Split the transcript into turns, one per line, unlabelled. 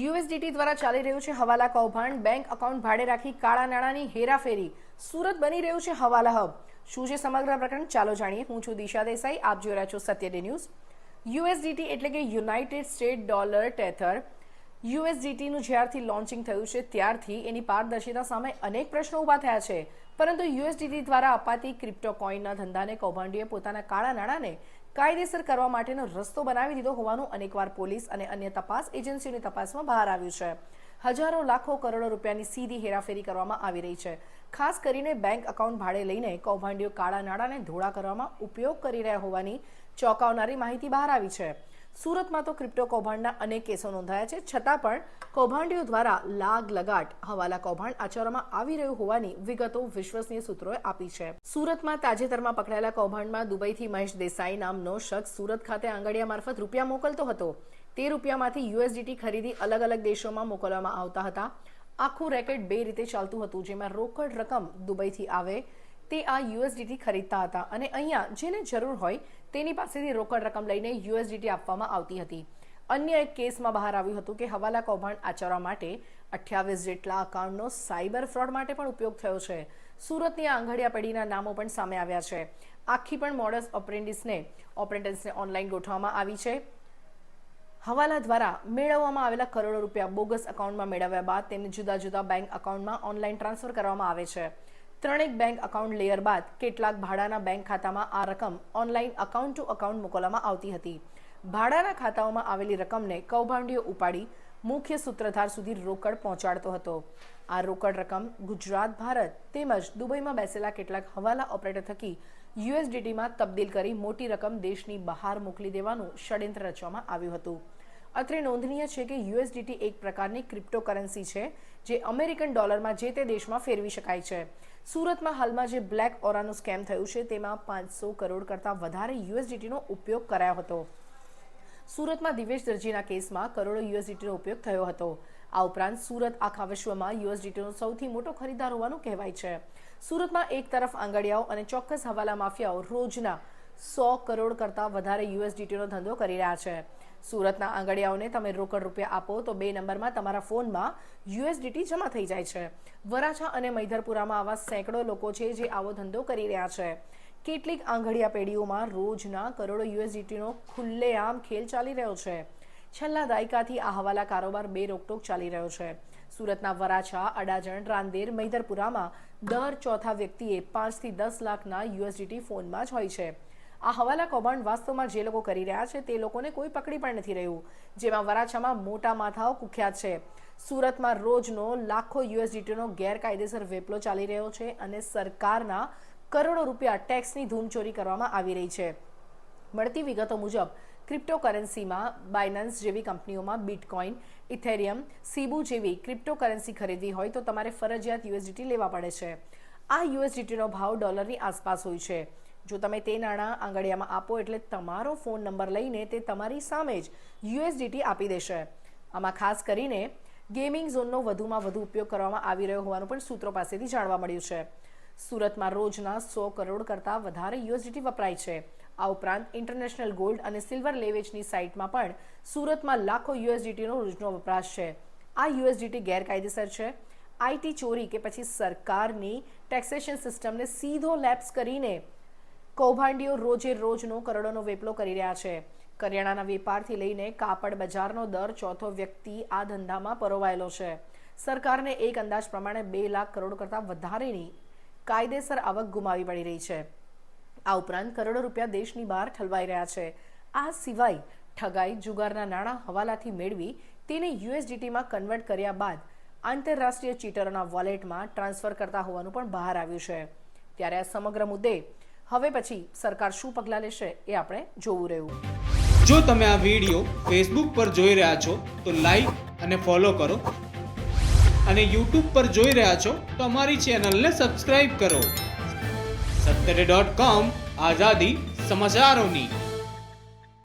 USDT દ્વારા ચાલી રહ્યું છે હવાલા કૌભાંડ. બેંક અકાઉન્ટ ભાડે રાખી કાળા નાણાંની હેરાફેરી. સુરત બની રહ્યું છે હવાલા હબ. શું છે સમગ્ર પ્રકરણ? ચાલો જાણીએ. હું છું દિશા દેસાઈ. આપ જોઈ રહ્યા છો સત્ય ડે ન્યૂઝ. યુએસડીટી એટલે કે યુનાઇટેડ સ્ટેટ ડોલર ટેથર. યુએસડીટીનું જ્યારથી લોન્ચિંગ થયું છે, ત્યારથી એની પારદર્શિતા સામે અનેક પ્રશ્નો ઊભા થયા છે. પરંતુ યુએસડીટી દ્વારા અપાતી ક્રિપ્ટો કોઇનના ધંધાને કૌભાંડીએ પોતાના કાળા નાણાંને કાયદેસર કરવા માટેનો રસ્તો બનાવી દીધો હોવાનું અનેકવાર પોલીસ અને અન્ય તપાસ એજન્સીઓની તપાસમાં બહાર આવ્યું છે. હજારો, લાખો, કરોડો રૂપિયાની સીધી હેરાફેરી કરવામાં આવી રહી છે. ખાસ કરીને બેંક અકાઉન્ટ ભાડે લઈને કૌભાંડીઓ કાળા નાણાંને ધોળા કરવામાં ઉપયોગ કરી રહ્યા હોવાની ચોંકાવનારી માહિતી બહાર આવી છે. સુરતમાં તો ક્રિપ્ટો કૌભાંડના અનેક કેસો નોંધાયા છે. છતાં પણ કૌભાંડીઓ દ્વારા લાગ લગાટ હવાલા કૌભાંડ આચરવામાં આવી રહ્યું હોવાની વિગતો વિશ્વસનીય સૂત્રોએ આપી છે. સુરતમાં તાજેતરમાં પકડાયેલા કૌભાંડમાં દુબઈથી મહેશ દેસાઈ નામનો શખ્સ સુરત ખાતે આંગડિયા મારફત રૂપિયા મોકલતો હતો. તે રૂપિયામાંથી યુએસડીટી ખરીદી અલગ અલગ દેશોમાં મોકલવામાં આવતા હતા. આખું રેકેટ બે રીતે ચાલતું હતું, જેમાં રોકડ રકમ દુબઈથી આવે તે આ યુએસડીટી ખરીદતા હતા અને અહીંયા જેને જરૂર હોય તેની પાસેથી રોકડ રકમ લઈને યુએસડીટી આપવામાં આવતી હતી. અન્ય એક કેસમાં બહાર આવ્યું હતું કે હવાલા કૌભાંડ આચરવા માટે અઠ્યાવીસ જેટલા અકાઉન્ટનો સાયબર ફ્રોડ માટે પણ ઉપયોગ થયો છે. સુરતની આંગળિયા પેઢીના નામો પણ સામે આવ્યા છે. આખી પણ મોડસ ઓપરેન્ડિસને ઓપરેન્ટન્સને ઓનલાઈન ગોઠવવામાં આવી છે. હવાલા દ્વારા મેળવવામાં આવેલા કરોડો રૂપિયા બોગસ અકાઉન્ટમાં મેળવ્યા બાદ તેને જુદા જુદા બેંક અકાઉન્ટમાં ઓનલાઈન ટ્રાન્સફર કરવામાં આવે છે. ત્રણેક બેંક અકાઉન્ટ લેયર બાદ કેટલાક ભાડાના બેંક ખાતામાં આ રકમ ઓનલાઈન અકાઉન્ટ ટુ અકાઉન્ટ મોકલવામાં આવતી હતી. ભાડાના ખાતાઓમાં આવેલી રકમને કૌભાંડીઓ ઉપાડી મુખ્ય સૂત્રધાર સુધી રોકડ પહોંચાડતો હતો. આ રોકડ રકમ ગુજરાત, ભારત તેમજ દુબઈમાં બેસેલા કેટલાક હવાલા ઓપરેટર થકી યુએસડીટીમાં તબદીલ કરી મોટી રકમ દેશની બહાર મોકલી દેવાનું ષડયંત્ર રચવામાં આવ્યું હતું. અત્રે નોંધનીય છે કે યુએસડીટી એક પ્રકારની ક્રિપ્ટોકરન્સી છે, જે અમેરિકન ડોલરમાં જે તે દેશમાં ફેરવી શકાય છે. સુરતમાં હાલમાં જે બ્લેક ઓરાનું સ્કેમ થયું છે, તેમાં પાંચસો કરોડ કરતાં વધારે યુએસડીટીનો ઉપયોગ કરાયો હતો. સુરતમાં દિવેશ દરજીના કેસમાં કરોડો યુએસડીટીનો ઉપયોગ થયો હતો. આ ઉપરાંત સુરત આખા વિશ્વમાં યુએસડીટીનો સૌથી મોટો ખરીદાર હોવાનું કહેવાય છે. સુરતમાં એક તરફ આંગડિયાઓ અને ચોક્કસ હવાલા માફિયાઓ રોજના સો કરોડ કરતાં વધારે યુએસડીટીનો ધંધો કરી રહ્યા છે. સુરતના આંગડિયાઓને તમે રોકડ રૂપિયા આપો તો બે નંબરમાં તમારા ફોનમાં યુએસડીટી જમા થઈ જાય છે. વરાછા અને મૈધરપુરામાં આવા સેંકડો લોકો છે જે આવો ધંધો કરી રહ્યા છે. કેટલીક આંગડિયા પેઢીઓમાં રોજના કરોડો યુએસડીટીનો ખુલ્લેઆમ ખેલ ચાલી રહ્યો છે. છેલ્લા દાયકાથી આ હવાલા કારોબાર બે રોકટોક ચાલી રહ્યો છે. સુરતના વરાછા, અડાજણ, રાંદેર મૈદરપુરામાં દર ચોથા વ્યક્તિએ પાંચથી દસ લાખના યુએસડીટી ફોનમાં જ હોય છે. આ હવાલા કૌભાંડ વાસ્તવમાં જે લોકો કરી રહ્યા છે તે લોકોને કોઈ પકડી પણ નથી રહ્યું, જેમાં વરાછામાં મોટા માથાઓ કુખ્યાત છે. સુરતમાં રોજનો લાખો યુએસડીટીનો ગેરકાયદેસર વેપલો ચાલી રહ્યો છે અને સરકારના કરોડો રૂપિયા ટેક્સની ધૂમચોરી કરવામાં આવી રહી છે. મળતી વિગતો મુજબ, ક્રિપ્ટોકરન્સીમાં બાયનાન્સ જેવી કંપનીઓમાં બિટકોઇન, ઇથેરિયમ, સીબુ જેવી ક્રિપ્ટોકરન્સી ખરીદવી હોય તો તમારે ફરજિયાત યુએસડીટી લેવા પડે છે. આ યુએસડીટીનો ભાવ ડોલરની આસપાસ હોય છે. જો તમે તે નાણાં આંગળિયામાં આપો એટલે તમારો ફોન નંબર લઈને તે તમારી સામે જ યુએસડીટી આપી દેશે. આમાં ખાસ કરીને ગેમિંગ ઝોનનો વધુમાં વધુ ઉપયોગ કરવામાં આવી રહ્યો હોવાનું પણ સૂત્રો પાસેથી જાણવા મળ્યું છે. સુરતમાં રોજના સો કરોડ કરતાં વધારે યુએસડીટી વપરાય છે. આ ઉપરાંત ઇન્ટરનેશનલ ગોલ્ડ અને સિલ્વર લેવેજની સાઇટમાં પણ સુરતમાં લાખો યુએસડીટીનો રોજનો વપરાશ છે. આ યુએસડીટી ગેરકાયદેસર છે. આઈટી ચોરી કે પછી સરકારની ટેક્સેશન સિસ્ટમને સીધો લેપ્સ કરીને કૌભાંડીઓ રોજે રોજનો કરોડોનો વેપલો કરી રહ્યા છે. કરિયાણાના વેપારથી લઈને કાપડ બજારનો દર ચોથો વ્યક્તિ આ ધંધામાં પરોવાયેલો છે. સરકારને એક અંદાજ પ્રમાણે બે લાખ કરોડ કરતાં વધારેની કાયદેસર આવક ગુમાવી પડી રહી છે. આ ઉપરાંત કરોડો રૂપિયા દેશની બહાર ઠલવાઈ રહ્યા છે. આ સિવાય ઠગાઈ, જુગારના નાણાં હવાલાથી મેળવી તેને યુએસડીટીમાં કન્વર્ટ કર્યા બાદ આંતરરાષ્ટ્રીય ચીટરોના વોલેટમાં ટ્રાન્સફર કરતા હોવાનું પણ બહાર આવ્યું છે. ત્યારે આ સમગ્ર મુદ્દે હવે પછી સરકાર શું પગલાં લેશે એ આપણે જોવું રહ્યું.
જો તમે આ વીડિયો ફેસબુક પર જોઈ રહ્યા છો, તો લાઈક અને ફોલો કરો. અને યુટ્યુબ પર જોઈ રહ્યા છો, તો અમારી ચેનલને સબસ્ક્રાઇબ કરો. સત્તરે ડોટ કોમ આઝાદી સમાચારોની.